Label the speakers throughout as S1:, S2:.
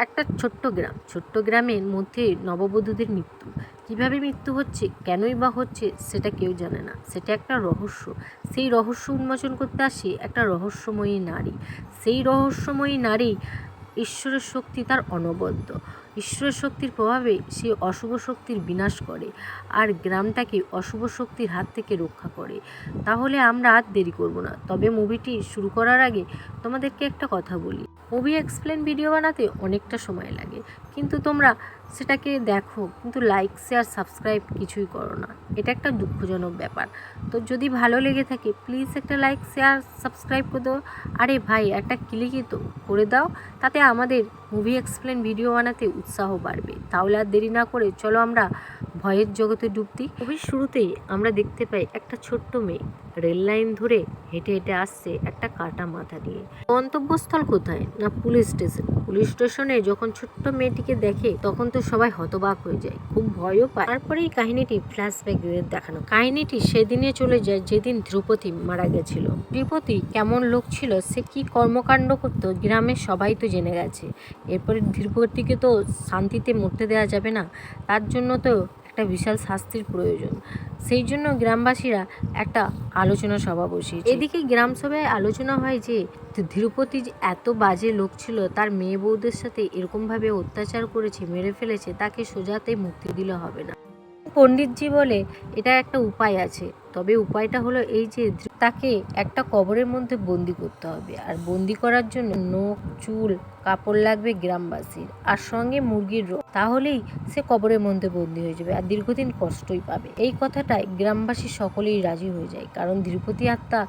S1: একটা ছোট্ট গ্রাম। ছোট্ট গ্রামের মধ্যে নববধূদের মৃত্যু। কীভাবে মৃত্যু হচ্ছে, কেনই বা হচ্ছে, সেটা কেউ জানে না। সেটা একটা রহস্য। সেই রহস্য উন্মোচন করতে আসে একটা রহস্যময়ী নারী। সেই রহস্যময়ী নারী ঈশ্বরের শক্তি তার অনবদ্য। ঈশ্বরের শক্তির প্রভাবে সে অশুভ শক্তির বিনাশ করে আর গ্রামটাকে অশুভ শক্তির হাত থেকে রক্ষা করে। তাহলে আমরা আর দেরি করব না। তবে মুভিটি শুরু করার আগে তোমাদেরকে একটা কথা বলি। মুভি এক্সপ্লেন ভিডিও বানাতে অনেকটা সময় লাগে। কিন্তু তোমরা সেটাকে দেখো, কিন্তু লাইক শেয়ার সাবস্ক্রাইব কিছুই করো না। এটা একটা দুঃখজনক ব্যাপার। তো যদি ভালো লেগে থাকে প্লিজ একটা লাইক শেয়ার সাবস্ক্রাইব করে দাও। আরে ভাই, একটা ক্লিকই তো করে দাও। তাতে আমাদের মুভি এক্সপ্লেন ভিডিও বানাতে উৎসাহ বাড়বে। তাহলে আর দেরি না করে চলো আমরা ভয়ের জগতে ডুব দিই। মুভির শুরুতেই আমরা দেখতে পাই একটা ছোট্ট মেয়ে। রেল লাইন ধরে হেঁটে হেঁটে আসছে একটা কাটা মাথা নিয়ে। গন্তব্যস্থল কোথায়? না পুলিশ স্টেশন? পুলিশ স্টেশনে যখন ছোট্ট মেয়েটিকে দেখে, তখন তো সবাই হতবাক হয়ে যায়। খুব ভয়ও পায়। তারপরেই কাহিনীটি ফ্ল্যাশব্যাক দেখানো। কাহিনীটি সেদিনে চলে যায় যেদিন ধ্রুপদী মারা গেছিল। ধ্রুপদী কেমন লোক ছিল, সে কি কর্মকাণ্ড করতো, গ্রামের সবাই তো জেনে গেছে। এরপরে ধীরগতিকে তো শান্তিতে মরতে দেওয়া যাবে না, তার জন্য তো একটা বিশাল শাস্তির প্রয়োজন। সেই জন্য গ্রামবাসীরা একটা আলোচনা সভা বসিয়েছে। এদিকে গ্রাম সভায় আলোচনা হয় যে ধীরুপতি যে এত বাজে লোক ছিল, তার মেয়ে বউদের সাথে এরকমভাবে অত্যাচার করেছে, মেরে ফেলেছে, তাকে সোজাতে মুক্তি দিলে হবে না। পণ্ডিতজি বলে, এটা একটা উপায় আছে। তবে উপায়টা হলো এই যে তাকে একটা কবরের মধ্যে বন্দি করতে হবে। আর বন্দি করার জন্য নখ, চুল, কাপড় লাগবে গ্রামবাসীর। আর সঙ্গে মুরগির রোগ। তাহলেই সে কবরের মধ্যে বন্দি হয়ে যাবে আর দীর্ঘদিন কষ্টই পাবে। এই কথাটায় গ্রামবাসী সকলেই রাজি হয়ে যায়। কারণ ধ্রুপদী আত্মা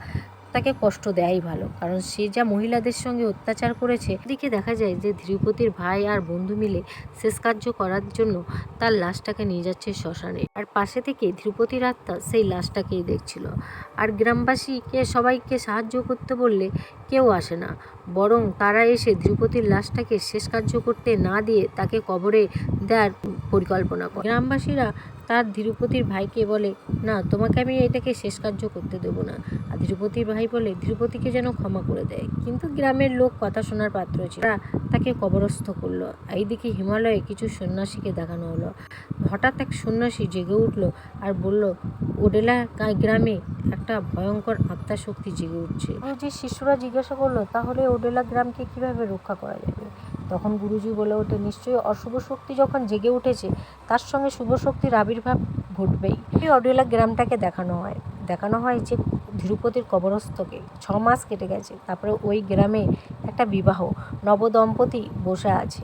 S1: তাকে কষ্ট দেয়াই ভালো। কারণ সে যা মহিলাদের সঙ্গে অত্যাচার করেছে দিকে দেখা যায় যে ধ্রুপদীর ভাই আর বন্ধু মিলে শেষ কার্য করার জন্য তার লাশটাকে নিয়ে যাচ্ছে শ্মশানে। আর পাশে থেকে ধ্রুপদীর আত্মা সেই লাশটাকেই দেখছিল। আর গ্রামবাসীকে, সবাইকে সাহায্য করতে বললে কেউ আসে না। বরং তারা এসে ধ্রুপতির লাশটাকে শেষ কার্য করতে না দিয়ে তাকে কবরে দেওয়ার পরিকল্পনা করে। গ্রামবাসীরা তার ধ্রুপদীর ভাইকে বলে, না, তোমাকে আমি এটাকে শেষ কার্য করতে দেবো না। আর ধ্রুপদীর ভাই বলে ধ্রুপদীকে যেন ক্ষমা করে দেয়। কিন্তু গ্রামের লোক কথা শোনার পাত্র ছিল তাকে কবরস্থ করল। এইদিকে হিমালয়ে কিছু সন্ন্যাসীকে দেখানো হলো। হঠাৎ এক সন্ন্যাসী জেগে উঠল আর বলল, ওডেলা গ্রামে একটা ভয়ঙ্কর আত্মা শক্তি জেগে উঠছে। যে শিশুরা জিজ্ঞাসা করল, তাহলে ওডেলা গ্রামকে কীভাবে রক্ষা করা যাবে? তখন গুরুজি বলে ওঠে, নিশ্চয়ই অশুভ শক্তি যখন জেগে উঠেছে, তার সঙ্গে শুভ শক্তির আবির্ভাব ঘটবেই। এই অডিওলা গ্রামটাকে দেখানো হয়। দেখানো হয় যে ধ্রুপদীর কবরস্থকে। ছ মাস কেটে গেছে। তারপরে ওই গ্রামে একটা বিবাহ। নবদম্পতি বসে আছে।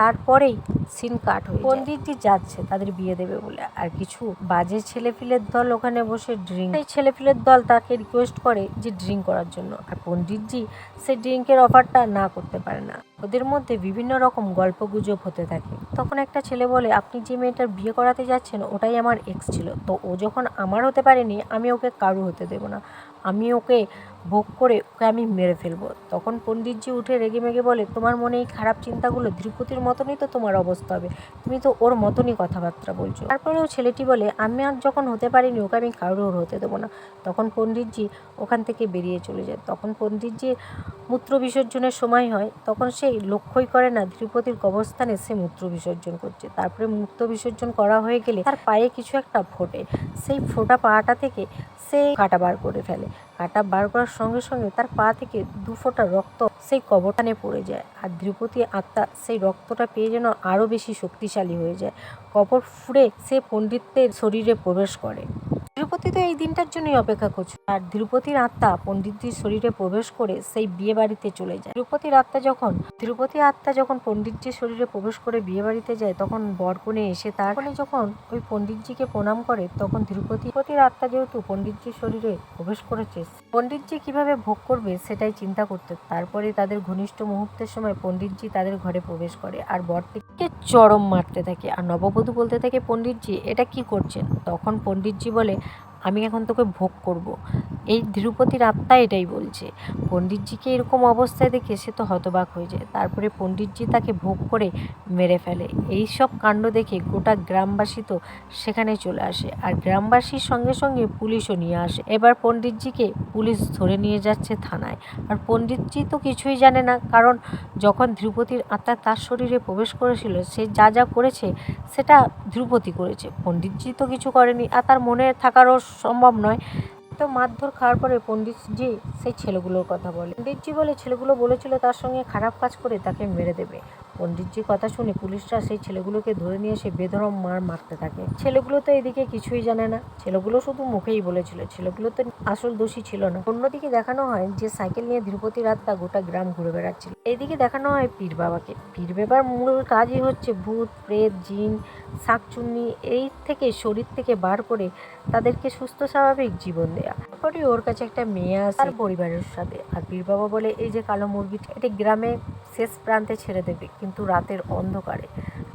S1: তারপরেই সিন কাট হয়ে পণ্ডিতজি যাচ্ছে তাদের বিয়ে দেবে বলে। আর কিছু বাজে ছেলেপিলের দল ওখানে বসে ড্রিঙ্ক এই ছেলেপিলের দল তাকে রিকোয়েস্ট করে যে ড্রিঙ্ক করার জন্য। আর পণ্ডিতজি সে ড্রিঙ্কের অফারটা না করতে পারে না। ওদের মধ্যে বিভিন্ন রকম গল্প গুজব হতে থাকে। তখন একটা ছেলে বলে আপনি যে মেয়েটার বিয়ে করাতে যাচ্ছেন ওটাই আমার এক্স ছিল। তো ও যখন আমার হতে পারেনি আমি ওকে কারু হতে দেবো না। আমি ওকে ভোগ করে ওকে আমি মেরে ফেলব। তখন পণ্ডিতজি উঠে রেগে মেগে বলে, তোমার মনে এই খারাপ চিন্তাগুলো ধ্রুপতির মতনই তো তোমার অবস্থা হবে। তুমি তো ওর মতনই কথাবার্তা বলছো। তারপরেও ছেলেটি বলে, আমি আর যখন হতে পারিনি, ওকে আমি কারোর হতে দেবো না। তখন পণ্ডিতজি ওখান থেকে বেরিয়ে চলে যায়। তখন পণ্ডিতজি মূত্র বিসর্জনের সময় হয়। তখন সে লক্ষ্যই করে না ধ্রুপতির কবরস্থানে সে মূত্র বিসর্জন করছে। তারপরে মূত্র বিসর্জন করা হয়ে গেলে তার পায়ে কিছু একটা ফোটে। সেই ফোটা পাটা থেকে সে কাটা বার করে ফেলে। কাটা বার করার সঙ্গে সঙ্গে তার পা থেকে দু ফোঁটা রক্ত সেই কবরটানে পড়ে যায়। আর ধ্রুপদী আত্মা সেই রক্তটা পেয়ে যেন আরও বেশি শক্তিশালী হয়ে যায়। কবর ফুড়ে সে পণ্ডিতের শরীরে প্রবেশ করে। ধ্রুপদী তো এই দিনটার জন্যই অপেক্ষা করছে। আর ধ্রুপদীর আত্মা পণ্ডিতজির শরীরে প্রবেশ করে সেই বিয়ে বাড়িতে চলে যায়। ধ্রুপদীর আত্মা যখন ধ্রুপদী আত্মা যখন পণ্ডিতজির শরীরে প্রবেশ করে বিয়ে বাড়িতে যায়, তখন বরকনে এসে তার কোণে যখন ওই পণ্ডিতজিকে প্রণাম করে, তখন ধ্রুপদীর আত্মা যেহেতু পণ্ডিতজির শরীরে প্রবেশ করেছে, পণ্ডিতজি কীভাবে ভোগ করবে সেটাই চিন্তা করতে তারপরে তাদের ঘনিষ্ঠ মুহূর্তের সময় পণ্ডিতজি তাদের ঘরে প্রবেশ করে। আর বরটিকে চরম মারতে থাকে। আর নববধূ বলতে থাকে, পণ্ডিতজি, এটা কি করছেন? তখন পণ্ডিতজি বলে আমি এখন তোকে ভোগ করব। এই ধ্রুপতির আত্মা এটাই বলছে। পণ্ডিতজিকে এরকম অবস্থায় দেখে সে তো হতবাক হয়ে যায়। তারপরে পণ্ডিতজি তাকে ভোগ করে মেরে ফেলে। এই সব কাণ্ড দেখে গোটা গ্রামবাসী তো সেখানে চলে আসে আর গ্রামবাসীর সঙ্গে সঙ্গে পুলিশও নিয়ে আসে। এবার পণ্ডিতজিকে পুলিশ ধরে নিয়ে যাচ্ছে থানায়। আর পণ্ডিতজি তো কিছুই জানে না, কারণ যখন ধ্রুপতির আত্মা তার শরীরে প্রবেশ করেছিল, সে যা যা করেছে সেটা ধ্রুপতি করেছে। পণ্ডিতজি তো কিছু করেনি আর তার মনে থাকারও সম্ভব নয়। তো মারধর খাওয়ার পরে পণ্ডিতজি সেই ছেলেগুলোর কথা বলে। পণ্ডিতজি বলে, ছেলেগুলো বলেছিল তার সঙ্গে খারাপ কাজ করে তাকে মেরে দেবে। পণ্ডিতজির কথা শুনে পুলিশরা সেই ছেলেগুলোকে ধরে নিয়ে এসে বেধরম মার মারতে থাকে। ছেলেগুলো তো এদিকে কিছুই জানে না। ছেলেগুলো শুধু মুখেই বলেছিল, ছেলেগুলো তো আসল দোষী ছিল না। অন্যদিকে দেখানো হয় যে সাইকেল নিয়ে ধ্রুপতি রাতটা গোটা গ্রাম ঘুরে বেড়াচ্ছিল। এইদিকে দেখানো হয় পীর বাবাকে। পীর বাবার মূল কাজই হচ্ছে ভূত, প্রেত, জিন, শাকচুন্নি এই থেকে শরীর থেকে বার করে তাদেরকে সুস্থ স্বাভাবিক জীবন দেয়া। তারপরে ওর কাছে একটা মেয়ে তার পরিবারের সাথে। আর পীর বাবা বলে, এই যে কালো মুরগিটা, এটি গ্রামে শেষ প্রান্তে ছেড়ে দেবে। কিন্তু রাতের অন্ধকারে।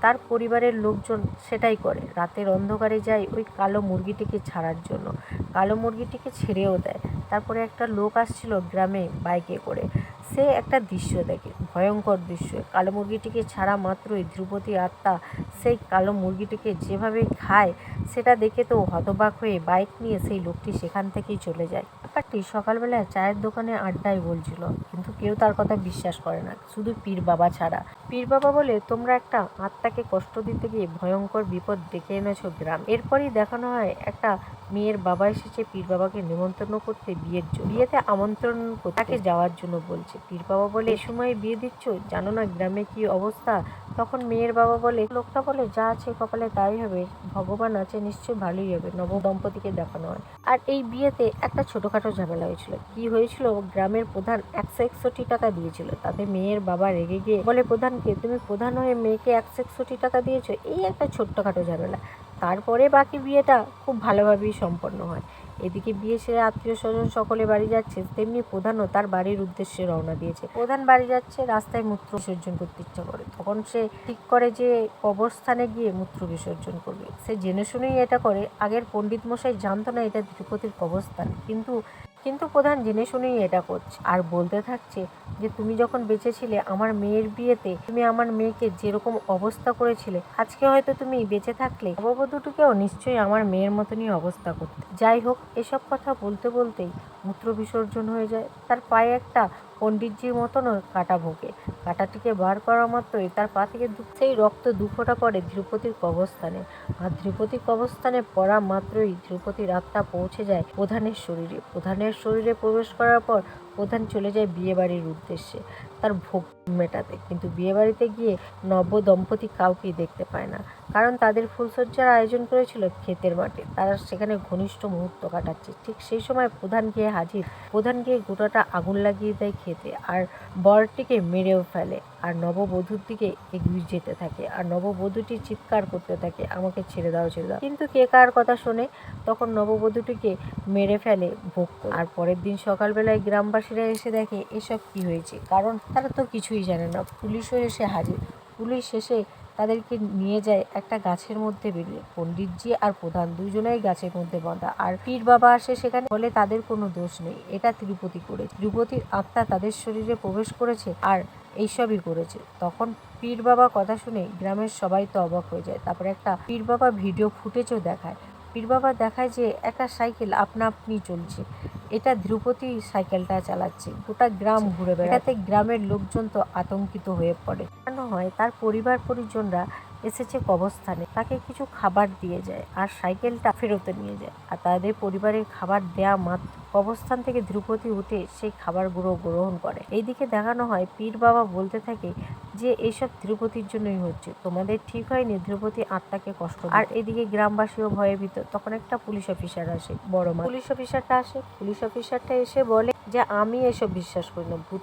S1: তার পরিবারের লোকজন সেটাই করে। রাতের অন্ধকারে যায় ওই কালো মুরগিটিকে ছাড়ার জন্য। কালো মুরগিটিকে ছেড়েও দেয়। তারপরে একটা লোক আসছিল গ্রামে বাইকে করে। সে একটা দৃশ্য দেখে, ভয়ঙ্কর দৃশ্য। কালো মুরগিটিকে ছাড়া মাত্রই ধ্রুপদী আত্মা সেই কালো মুরগিটিকে যেভাবে খায়, সেটা দেখে তো হতবাক হয়ে বাইক নিয়ে সেই লোকটি সেখান থেকেই চলে যায়। ব্যাপারটি সকালবেলা চায়ের দোকানে আড্ডায় বলছিল, কিন্তু কেউ তার কথা বিশ্বাস করে না, শুধু পীর বাবা ছাড়া। পীর বাবা বলে, তোমরা একটা আত্মাকে কষ্ট দিতে গিয়ে ভয়ঙ্কর বিপদ ডেকে এনেছো গ্রাম। এরপরই দেখানো হয়, একটা মেয়ের বাবা এসেছে পীর বাবাকে নিমন্ত্রণ করতে বিয়ের জন্য। বিয়েতে আমন্ত্রণ তাকে যাওয়ার জন্য বলছে। পীর বাবা বলে, এ সময় বিয়ে দিচ্ছ? জানো না গ্রামে কি অবস্থা? তখন মেয়ের বাবা বলে, লোকটা বলে, যা আছে কপালে তাই হবে। ভগবান আছে নিশ্চয়ই ভালোই হবে। নব দম্পতিকে দেখানো হয়। আর এই বিয়েতে একটা ছোটোখাটো ঝামেলা হয়েছিল। কি হয়েছিল? গ্রামের প্রধান একশো একষট্টি টাকা দিয়েছিল। তাতে মেয়ের বাবা রেগে গিয়ে বলে, প্রধানকে, তুমি প্রধান হয়ে মেয়েকে একশো একষট্টি টাকা দিয়েছ? এই একটা ছোট্টখাটো ঝামেলা। তারপরে বাকি বিয়েটা খুব ভালোভাবেই সম্পন্ন হয়। এদিকে বিয়ে সেরে আত্মীয় স্বজন সকলে বাড়ি যাচ্ছে, তেমনি প্রধানও তার বাড়ির উদ্দেশ্যে রওনা দিয়েছে। প্রধান বাড়ি যাচ্ছে, রাস্তায় মূত্র বিসর্জন করতে ইচ্ছা করে। তখন সে ঠিক করে যে কবরস্থানে গিয়ে মূত্র বিসর্জন করবে। সে জেনে শুনেই এটা করে, আগের পণ্ডিত মশাই জানতো না এটা ধ্রুপতির কবরস্থান। কিন্তু কিন্তু প্রধান জেনে শুনেই এটা করছে। আর বলতে থাকছে যে, তুমি যখন বেঁচেছিলে আমার মেয়ের বিয়েতে, তুমি আমার মেয়েকে যেরকম অবস্থা করেছিলে, আজকে হয়তো তুমি বেঁচে থাকলে নববধূটিকেও নিশ্চয়ই আমার মেয়ের মতনই অবস্থা করতে। যাই হোক, এসব কথা বলতে বলতেই মূত্র বিসর্জন হয়ে যায়। তার পায়ে একটা পণ্ডিতজির মতনও কাটা ভোগে। কাটাটিকে বার করা মাত্রই তার পা থেকে সেই রক্ত দু ফোঁটা পড়ে ধ্রুপতির কবস্থানে। আর ধ্রুপতির কবস্থানে পড়া মাত্রই ধ্রুপতির আত্মা পৌঁছে যায় প্রধানের শরীরে। প্রধানের শরীরে প্রবেশ করার পর প্রধান চলে যায় বিয়েবাড়ির উদ্দেশ্যে। তার ভোগ মেটাতে। কিন্তু বিয়েবাড়িতে গিয়ে নব দম্পতি কাউকেই দেখতে পায় না। কারণ তাদের ফুলসজ্জার আয়োজন করেছিল ক্ষেতের মাঠে। তারা সেখানে ঘনিষ্ঠ মুহূর্ত কাটাচ্ছে। ঠিক সেই সময় প্রধান গিয়ে হাজির। প্রধান গিয়ে গোটাটা আগুন লাগিয়ে দেয় খেতে আর বরটিকে মেরেও ফেলে। আর নববধূর দিকে এগিয়ে যেতে থাকে, আর নববধূটি চিৎকার করতে থাকে, আমাকে ছেড়ে দাও ছেড়ে দাও। কিন্তু কে কার কথা শোনে, তখন নববধূটিকে মেরে ফেলে ভোগ। আর পরের দিন সকালবেলায় গ্রামবাসীরা এসে দেখে, এসব কি হয়েছে? কারণ তারা তো কিছুই জানে না। পুলিশও এসে হাজির। পুলিশ এসে তাদেরকে নিয়ে যায় একটা গাছের মধ্যে বেরিয়ে। পণ্ডিতজি আর প্রধান দুজনেই গাছের মধ্যে বাঁধা। আর পীর বাবা আসে সেখানে। বলে তাদের কোনো দোষ নেই। এটা তিরুপতি করে। তিরুপতির আত্মা তাদের শরীরে প্রবেশ করেছে। আর এইসবই করেছে। তখন পীর বাবা কথা শুনে গ্রামের সবাই তো অবাক হয়ে যায়। তারপরে একটা পীর বাবা ভিডিও ফুটেজও দেখায়। পীর বাবা দেখায় যে একটা সাইকেল আপনা আপনি চলছে। এটা ধ্রুপতি সাইকেলটা চালাচ্ছে। গোটা গ্রাম ঘুরে বেড়াতে গ্রামের লোকজন তো আতঙ্কিত হয়ে পড়ে। কেন হয় তার পরিবার পরিজনরা এসেছে কবরস্থানে। তাকে কিছু খাবার দিয়ে যায় আর সাইকেলটা ফেরতে নিয়ে যায়। আর তাদের পরিবারের খাবার দেয়া মাত্র কবরস্থান থেকে ধ্রুপতি উঠে সেই খাবারগুলো গ্রহণ করে। এইদিকে দেখানো হয়, পীর বাবা বলতে থাকে যে, এইসব ধ্রুপতির জন্যই হচ্ছে। তোমাদের ঠিক হয়নি ধ্রুপতি আত্মাকে কষ্ট আর এদিকে গ্রামবাসীও ভয়ে ভীত। তখন একটা পুলিশ অফিসার আসে, বড় মা পুলিশ অফিসারটা আসে, পুলিশ অফিসারটা এসে বলে যে, আমি এসব বিশ্বাস করি না। ভূত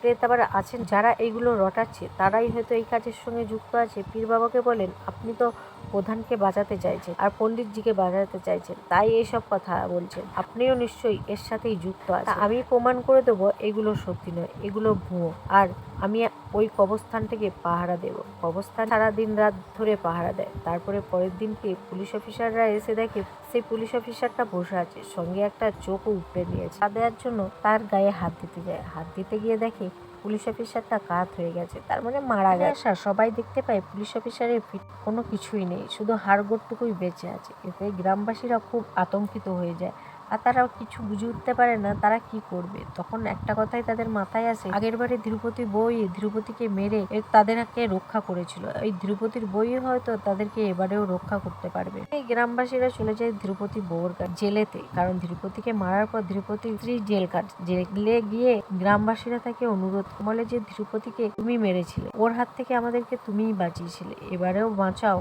S1: প্রেত আবার আছেন যারা এইগুলো রটাচ্ছে। তারাই হয়তো এই কাজের সঙ্গে যুক্ত আছে। পীর বাবাকে বলেন, আপনি তো প্রধানকে বাঁচাতে চাইছেন আর পণ্ডিতজিকে বাঁচাতে চাইছেন। তাই এইসব কথা বলছেন। আপনিও নিশ্চয়ই এর সাথেই যুক্ত আছেন। আমি প্রমাণ করে দেবো, এগুলো সত্যি নয়, এগুলো ভুয়ো। আর আমি ওই কবরস্থানটাকে পাহারা দেব। কবস্থান সারা দিন রাত ধরে পাহারা দেয়। তারপরে পরের দিনকে পুলিশ অফিসাররা এসে দেখে, সেই পুলিশ অফিসারটা বসে আছে, সঙ্গে একটা চোখও উপড়ে নিয়েছে। তা দেওয়ার জন্য তার গায়ে হাত দিতে যায়। হাত দিতে গিয়ে দেখে পুলিশ অফিসারটা কাত হয়ে গেছে। তার মানে মারা গেছে। আর সবাই দেখতে পায় পুলিশ অফিসারের কোনো কিছুই নেই। শুধু হাড়গোড়টুকুই বেঁচে আছে। এতে গ্রামবাসীরা খুব আতঙ্কিত হয়ে যায়। আর তারা কিছু বুঝে উঠতে পারে না, তারা কি করবে? তখন একটা কথাই তাদের মাথায় আসে, আগের বারে ধ্রুপদী বই ধ্রুপতিকে মেরে তাদেরকে রক্ষা করেছিল। এই ধ্রুপতির বই হয়তো তাদেরকে এবারেও রক্ষা করতে পারবে। এই গ্রামবাসীরা চলে যায় ধ্রুপতি বউর জেলেতে। কারণ ধ্রুপতিকে মারার পর ধ্রুপতি স্ত্রী জেল কাট, জেলে গিয়ে গ্রামবাসীরা তাকে অনুরোধ বলে যে ধ্রুপতিকে তুমি মেরেছিলে, ওর হাত থেকে আমাদেরকে তুমিই বাঁচিয়েছিলে, এবারেও বাঁচাও।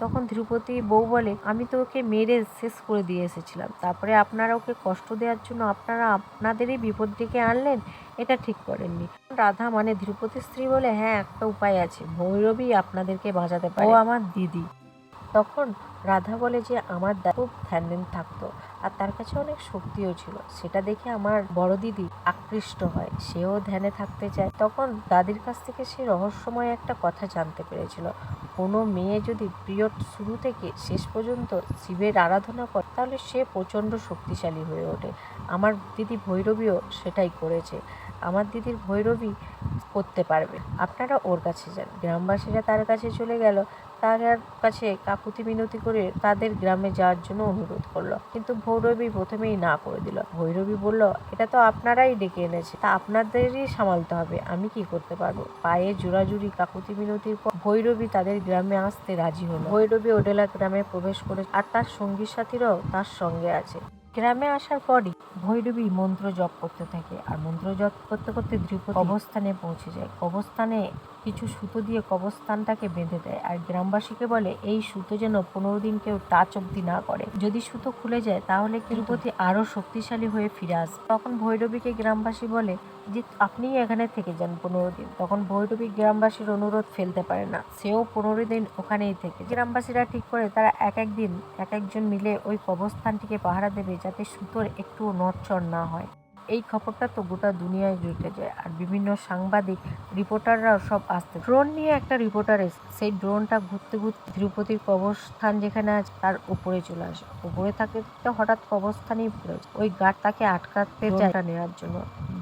S1: তখন ধ্রুপতি বউ বলে, আমি তো ওকে মেরে শেষ করে দিয়ে এসেছিলাম। তারপরে আপনারা ওকে কষ্ট দেওয়ার জন্য আপনারা আপনাদেরই বিপদ ডেকে আনলেন, এটা ঠিক করেননি। রাধা মানে ধ্রুপদীর স্ত্রী বলে হ্যাঁ একটা উপায় আছে। ভৈরবী আপনাদেরকে বাঁচাতে পারে। ও আমার দিদি। তখন রাধা বলে যে, আমার দা খুব ধ্যান থাকতো আর তার কাছে অনেক শক্তিও ছিল। সেটা দেখে আমার বড় দিদি আকৃষ্ট হয়। সেও ধ্যানে থাকতে চায়। তখন দাদির কাছ থেকে সে রহস্যময় একটা কথা জানতে পেরেছিল। কোনো মেয়ে যদি পিরিয়ড শুরু থেকে শেষ পর্যন্ত শিবের আরাধনা করে, তাহলে সে প্রচণ্ড শক্তিশালী হয়ে ওঠে। আমার দিদি ভৈরবীও সেটাই করেছে। আমার দিদির ভৈরবী করতে পারবে। আপনারা ওর কাছে যান। গ্রামবাসীরা তার কাছে চলে গেল। তার কাছে কাকুতি মিনতি করে তাদের গ্রামে যাওয়ার জন্য অনুরোধ করল। কিন্তু ভৈরবী প্রথমেই না করে দিল। ভৈরবী বলল, এটা তো আপনারাই ডেকে এনেছে। তা আপনাদেরই সামালতে হবে। আমি কি করতে পারব? পায়ে জোড়াজুড়ি কাকুতি মিনতির পর ভৈরবী তাদের গ্রামে আসতে রাজি হলো। ভৈরবী ওডেলা গ্রামে প্রবেশ করে আর তার সঙ্গী সাথীরাও তার সঙ্গে আছে। গ্রামে আসার পরই ভৈরবী মন্ত্র জপ করতে থাকে। আর মন্ত্র জপ করতে করতে দ্রুপদ অবস্থানে পৌঁছে যায়। কবস্থানে কিছু সুতো দিয়ে কবস্থানটাকে বেঁধে দেয়। আর গ্রামবাসীকে বলে এই সুতো যেন পনেরো দিন কেউ টাচ অব্দি না করে। যদি সুতো খুলে যায় তাহলে তিরুপতি আরও শক্তিশালী হয়ে ফিরে আসবে। তখন ভৈরবীকে গ্রামবাসী বলে যে আপনি এখানে থেকে যান পনেরো দিন। তখন ভৈরবী গ্রামবাসীর অনুরোধ ফেলতে পারে না। সেও পনেরো দিন ওখানেই থেকে গ্রামবাসীরা ঠিক করে তারা এক এক দিন এক একজন মিলে ওই কবরস্থানটিকে পাহারা দেবে যাতে সুতোর একটুও নড়চড় না হয়। এই খবরটা তো গোটা দুনিয়ায় জুটে যায়। আর বিভিন্ন সাংবাদিক, রিপোর্টাররাও সব আসতে ড্রোন নিয়ে একটা রিপোর্টার এসে, সেই ড্রোনটা ঘুরতে ঘুরতে তিরুপতির কবরস্থান যেখানে আছে, তার উপরে চলে আসে। উপরে থাকতে থাকতে হঠাৎ কবরস্থানেই পড়ে। ওই গার্ড তাকে আটকাতে যায় নেওয়ার জন্য।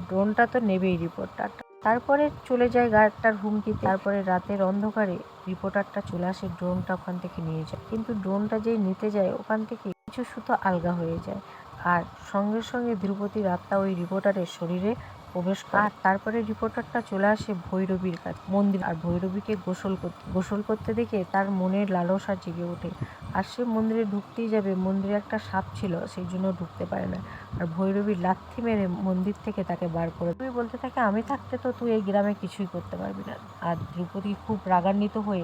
S1: ড্রোনটা তো নেবেই রিপোর্টারটা। তারপরে চলে যায় গার্ডটার হুমকি তারপরে রাতের অন্ধকারে রিপোর্টারটা চলে আসে, ড্রোনটা ওখান থেকে নিয়ে যায়। কিন্তু ড্রোনটা যেই নিতে যায়, ওখান থেকে কিছু সুতো আলগা হয়ে যায়। আর সঙ্গে সঙ্গে ধ্রুপদীর আত্মা ওই রিপোর্টারের শরীরে প্রবেশ করে। আর তারপরে রিপোর্টারটা চলে আসে ভৈরবীর কাছে, মন্দির। আর ভৈরবীকে গোসল করতে গোসল করতে দেখে তার মনের লালসা জেগে ওঠে। আর সে মন্দিরে ঢুকতেই যাবে, মন্দিরে একটা সাপ ছিল, সেই জন্য ঢুকতে পারে না। আর ভৈরবী লাথি মেরে মন্দির থেকে তাকে বার করে তুই বলতে থাকে, আমি থাকতে তো তুই এই গ্রামে কিছুই করতে পারবি না। আর দ্রৌপদী খুব রাগান্বিত হয়ে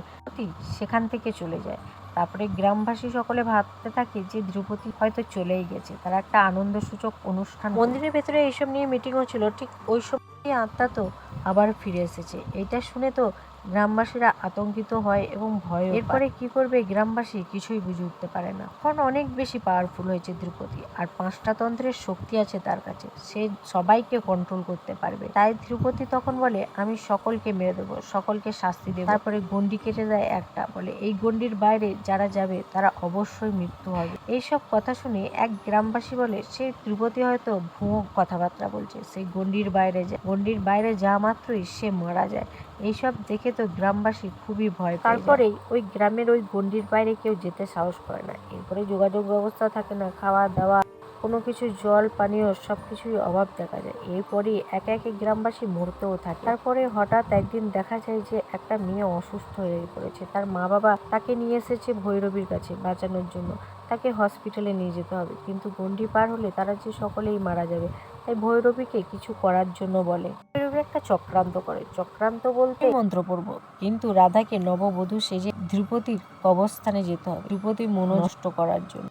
S1: সেখান থেকে চলে যায়। তারপরে গ্রামবাসী সকলে ভাবতে থাকে যে দ্রৌপদী হয়তো চলেই গেছে। তারা একটা আনন্দসূচক অনুষ্ঠান মন্দিরের ভেতরে এইসব নিয়ে মিটিং হচ্ছিল। ঠিক ওই সময় আত্মা তো আবার ফিরে এসেছে। এটা শুনে তো গ্রামবাসীরা আতঙ্কিত হয় এবং ভয় এরপরে কি করবে গ্রামবাসী? কিছুই বুঝে উঠতে পারে না। এখন অনেক বেশি পাওয়ারফুল হয়েছে দ্রৌপদী আর পাঁচটা তন্ত্রের শক্তি আছে তার কাছে। সে সবাইকে কন্ট্রোল করতে পারবে। তাই দ্রৌপদী তখন বলে, আমি সকলকে মেরে দেবো, সকলকে শাস্তি দেবো। তারপরে গন্ডি কেটে দেয় একটা। বলে, এই গন্ডির বাইরে যারা যাবে, তারা অবশ্যই মৃত্যু হবে। এইসব কথা শুনে এক গ্রামবাসী বলে, সে দ্রৌপদী হয়তো ভুয়ো কথাবার্তা বলছে। সেই গন্ডির বাইরে গন্ডির বাইরে যা মাত্রই সে মারা যায়। এইসব দেখে তো গ্রামবাসী খুবই ভয় তারপরেই ওই গ্রামের ওই গন্ডির বাইরে কেউ যেতে সাহস করে না। এরপরে যোগাযোগ ব্যবস্থা থাকে না খাওয়া দাওয়া কোনো কিছু জল পানীয় সব কিছুই অভাব দেখা যায়। এরপরই একে একে গ্রামবাসী মরতেও থাকে। তারপরে হঠাৎ একদিন দেখা যায় যে একটা মেয়ে অসুস্থ হয়ে পড়েছে। তার মা বাবা তাকে নিয়ে এসেছে ভৈরবীর কাছে বাঁচানোর জন্য। তাকে হসপিটালে নিয়ে যেতে হবে। কিন্তু গন্ডি পার হলে তারা যে সকলেই মারা যাবে তাই ভৈরবীকে কিছু করার জন্য বলে। ভৈরবী একটা চক্রান্ত করে। চক্রান্ত বলতে মন্ত্র পড়ব। কিন্তু রাধাকে নববধূ সেজে ধ্রুপদীর কবস্থানে যেতে হবে। ধ্রুপদীর মন নষ্ট করার জন্য।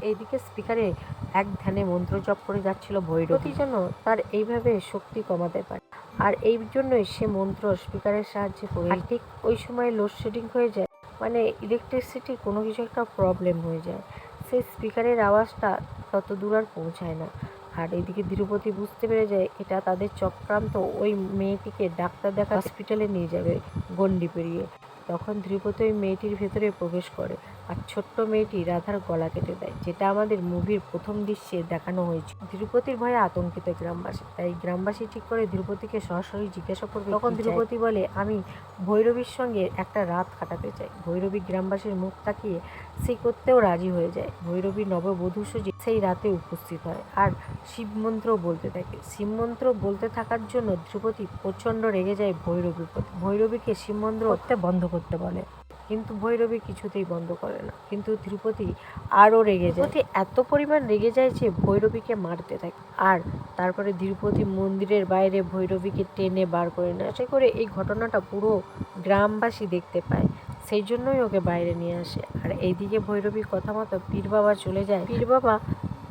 S1: এইদিকে স্পিকারে এক ধ্যানে মন্ত্র জপ করে যাচ্ছিল ভৈরবী। যেন তার এইভাবে শক্তি কমাতে পারে। আর এই জন্যই সে মন্ত্র স্পিকারের সাহায্যে করে। ঠিক ওই সময় লোডশেডিং হয়ে যায়। মানে ইলেকট্রিসিটির কোনো কিছু একটা প্রবলেম হয়ে যায়। সেই স্পিকারের আওয়াজটা তত দূর আর পৌঁছায় না। আর এদিকে ধীরুপতি বুঝতে পেরে যায়, এটা তাদের চক্রান্ত। ওই মেয়েটিকে ডাক্তার দেখা হসপিটালে নিয়ে যাবে গন্ডি পেরিয়ে। তখন ধ্রুপতি ওই মেয়েটির ভেতরে প্রবেশ করে আর ছোট্ট মেয়েটি রাধার গলা কেটে দেয় যেটা আমাদের মুভির প্রথম দৃশ্যে দেখানো হয়েছে ধ্রুপতির ভয়ে আতঙ্কিত গ্রামবাসী। তাই গ্রামবাসী ঠিক করে ধ্রুপতিকে সরাসরি জিজ্ঞাসা করবে তখন ধ্রুপতি বলে আমি ভৈরবীর সঙ্গে একটা রাত কাটাতে চাই। ভৈরবী গ্রামবাসীর মুখ তাকিয়ে সেই করতেও রাজি হয়ে যায়। ভৈরবী নববধূ সুজি সেই রাতে উপস্থিত হয় আর শিব মন্ত্র বলতে থাকে। শিবমন্ত্র বলতে থাকার জন্য ধ্রুপতি প্রচণ্ড রেগে যায় ভৈরবীর প্রতি। ভৈরবীকে শিব মন্ত্র করতে বন্ধ করতে বলে। কিন্তু ভৈরবী কিছুতেই বন্ধ করে না। কিন্তু ধ্রুপতি আরও রেগে যায়। এত পরিমাণ রেগে যায় যে ভৈরবীকে মারতে থাকে। আর তারপরে ধ্রুপতি মন্দিরের বাইরে ভৈরবীকে টেনে বার করে নেয়। আশা করে এই ঘটনাটা পুরো গ্রামবাসী দেখতে পায়। সেই জন্যই ওকে বাইরে নিয়ে আসে। আর এইদিকে ভৈরবীর কথা মতো পীর বাবা চলে যায়। পীর বাবা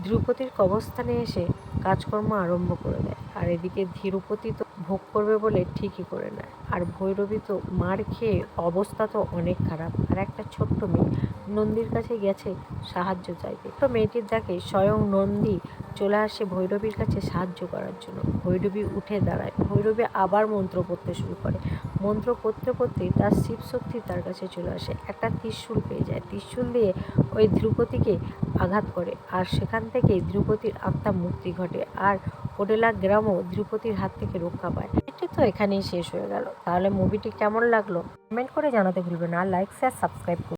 S1: ধ্রুপতির কবস্থানে এসে কাজকর্ম আরম্ভ করে দেয়। আর এদিকে ধীরুপতি তো ভোগ করবে বলে ঠিকই করে নেয়। আর ভৈরবী তো মার খেয়ে অবস্থা তো অনেক খারাপ। আর একটা ছোট্ট মেয়ে নন্দীর কাছে গেছে সাহায্য চাইতে। তো মেয়েটির দেখে স্বয়ং নন্দী চলে আসে ভৈরবীর কাছে সাহায্য করার জন্য। ভৈরবী উঠে দাঁড়ায়। ভৈরবী আবার মন্ত্র পড়তে শুরু করে। মন্ত্র করতে করতে তার শিব শক্তি তার কাছে চলে আসে। একটা ত্রিশূল পেয়ে যায়। ত্রিশূল দিয়ে ওই ধ্রুপতিকে আঘাত করে। আর সেখান থেকে ধ্রুপতির আত্মা মুক্তি ঘটে। আর ওডেলা গ্রামও ধ্রুপতির হাত থেকে রক্ষা পায়। এটি তো এখানেই শেষ হয়ে গেল। তাহলে মুভিটি কেমন লাগল? কমেন্ট করে জানাতে ভুলবেন আর লাইক শেয়ার সাবস্ক্রাইব